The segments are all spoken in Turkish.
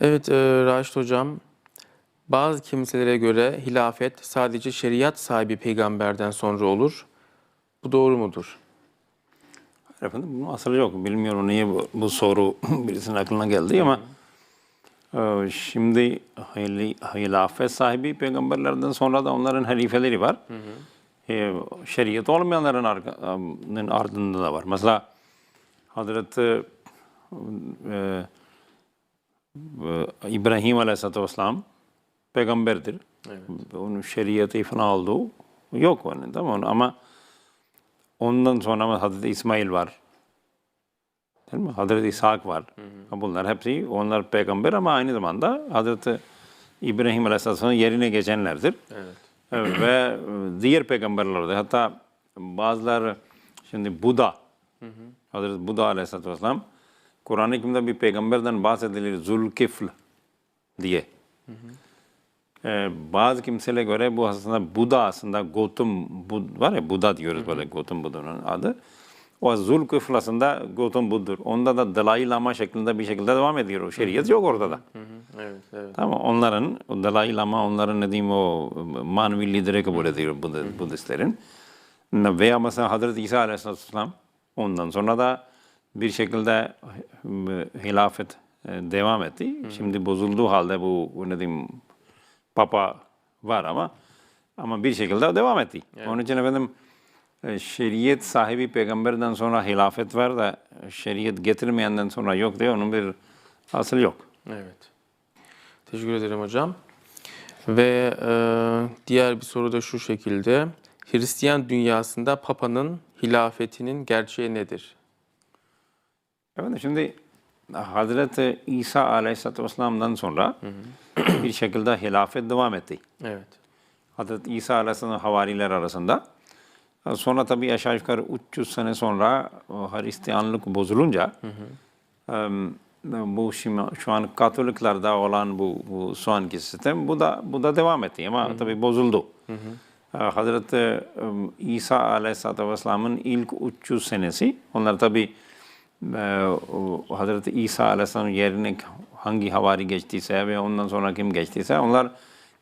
Evet e, Raşit Hocam, bazı kimselere göre hilafet sadece şeriat sahibi peygamberden sonra olur. Bu doğru mudur? Efendim bunun aslı yok. Bilmiyorum niye bu, bu soru birisinin aklına geldi ama e, şimdi hil- hilafet sahibi peygamberlerden sonra da onların halifeleri var. E, şeriat olmayanların arka- ardında da var. Mesela Hazreti e, İbrahim Aleyhisselatü Vesselam peygamberdir. Onun şeriatı falan olduğu yok onun tamam mı? Ama ondan sonra Hazreti İsmail var. Değil mi? Hazreti İshak var. Bunlar hepsi onlar peygamber ama aynı zamanda Hazreti İbrahim Aleyhisselam'ın yerine geçenlerdir. Evet. Evet, ve diğer peygamberler de hatta bazıları şimdi Buda Hazreti Buda Aleyhisselatü Vesselam Kur'an-ı Kerim'de bir peygamberden bahsedilir Zulkifl diye. Ee, bazı kimselere göre bu aslında Buda aslında Gautam Bud var ya Buda diyoruz böyle Gautam Buda'nın adı. O Zulkifl aslında Gautam Bud'dur. Onda da Dalai Lama şeklinde bir şekilde devam ediyor. O şeriat yok orada da. Evet, evet. Tamam onların, o Dalai Lama onların ne diyeyim o manevi lideri kabul ediyor Bud Budistlerin. Veya mesela Hazreti İsa Aleyhisselam ondan sonra da bir şekilde e, hilafet e, devam etti. Şimdi bozulduğu halde bu, ne diyeyim papa var ama ama bir şekilde devam etti. Onun için efendim e, şeriat sahibi peygamberden sonra hilafet var da şeriat getirmeyenden sonra yok diye onun bir asıl yok. Evet. Teşekkür ederim hocam. Ve e, diğer bir soru da şu şekilde. Hristiyan dünyasında Papa'nın hilafetinin gerçeği nedir? Efendim şimdi Hazreti İsa Aleyhisselatü Vesselam'dan sonra bir şekilde hilafet devam etti. Evet. Hazreti İsa Aleyhisselam'ın havariler arasında. Sonra tabii aşağı yukarı 300 sene sonra Hristiyanlık bozulunca em, bu şimdi şu an Katoliklerde olan bu, bu şu anki sistem bu da bu da devam etti ama tabii bozuldu. Ee, Hazreti em, İsa Aleyhisselatü Vesselam'ın ilk 300 senesi onlar tabii e, Hazreti İsa Aleyhisselam'ın yerine hangi havari geçtiyse ve ondan sonra kim geçtiyse onlar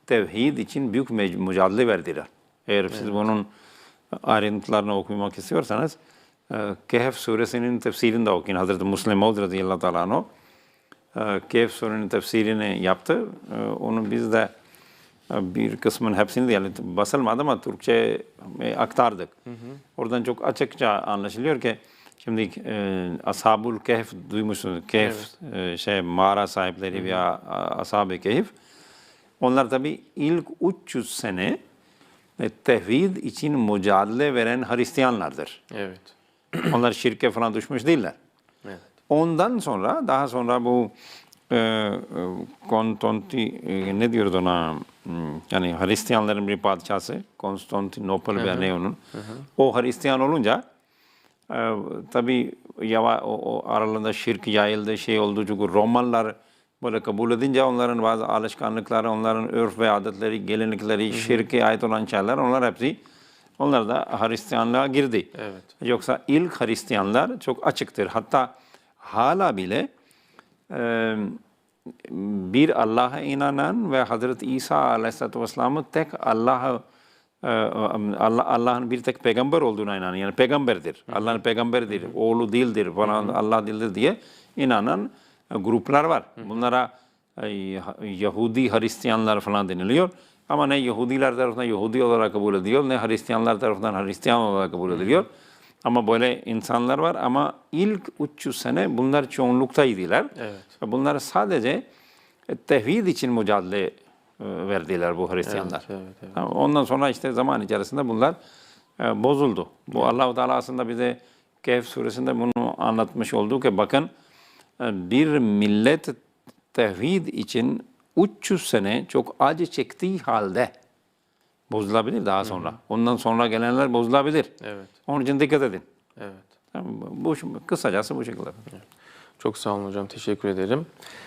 tevhid için büyük mücadele verdiler. Eğer siz bunun ayrıntılarını okumak istiyorsanız e, Kehf suresinin tefsirini de okuyun. Hazreti Müslim Maud radıyallahu teala anhu e, Kehf surenin tefsirini yaptı. E, Onu biz de bir kısmın hepsini yani basılmadı ama Türkçe aktardık. Oradan çok açıkça anlaşılıyor ki şimdi e, Ashabul Kehf duymuşsunuz. Kehf e, şey mağara sahipleri veya Ashab-ı Kehf. Onlar tabii ilk 300 sene e, tevhid için mücadele veren Hristiyanlardır. Evet. Onlar şirke falan düşmüş değiller. Evet. Ondan sonra daha sonra bu e, e, Konstanti e, ne diyoruz ona Hmm, yani Hristiyanların bir padişahı Konstantinopol veya ne onun. O Hristiyan olunca e, tabii yava, o, aralarında şirk yayıldı şey oldu çünkü Romalılar böyle kabul edince onların bazı alışkanlıkları, onların örf ve adetleri, gelenekleri, şirke ait olan şeyler onlar hepsi onlar da Hristiyanlığa girdi. Evet. Yoksa ilk Hristiyanlar çok açıktır. Hatta hala bile e, bir Allah'a inanan ve Hazreti İsa Aleyhisselatü Vesselam'ı tek Allah'a Allah Allah'ın bir tek peygamber olduğuna inanan yani peygamberdir. Allah'ın peygamberidir. Oğlu değildir falan Allah değildir diye inanan e, gruplar var. Bunlara e, Yahudi Hristiyanlar falan deniliyor. Ama ne Yahudiler tarafından Yahudi olarak kabul ediliyor ne Hristiyanlar tarafından Hristiyan olarak kabul ediliyor. Ama böyle insanlar var ama ilk 300 sene bunlar çoğunluktaydılar. Evet. Bunlar sadece e, tevhid için mücadele verdiler bu Hristiyanlar. Evet, evet, evet. Ondan sonra işte zaman içerisinde bunlar e, bozuldu. Bu Allah-u Teala aslında bize Kehf suresinde bunu anlatmış oldu ki bakın e, bir millet tevhid için 300 sene çok acı çektiği halde bozulabilir daha sonra. Ondan sonra gelenler bozulabilir. Evet. Onun için dikkat edin. Evet. Bu kısacası bu şekilde. Çok sağ olun hocam. Teşekkür ederim.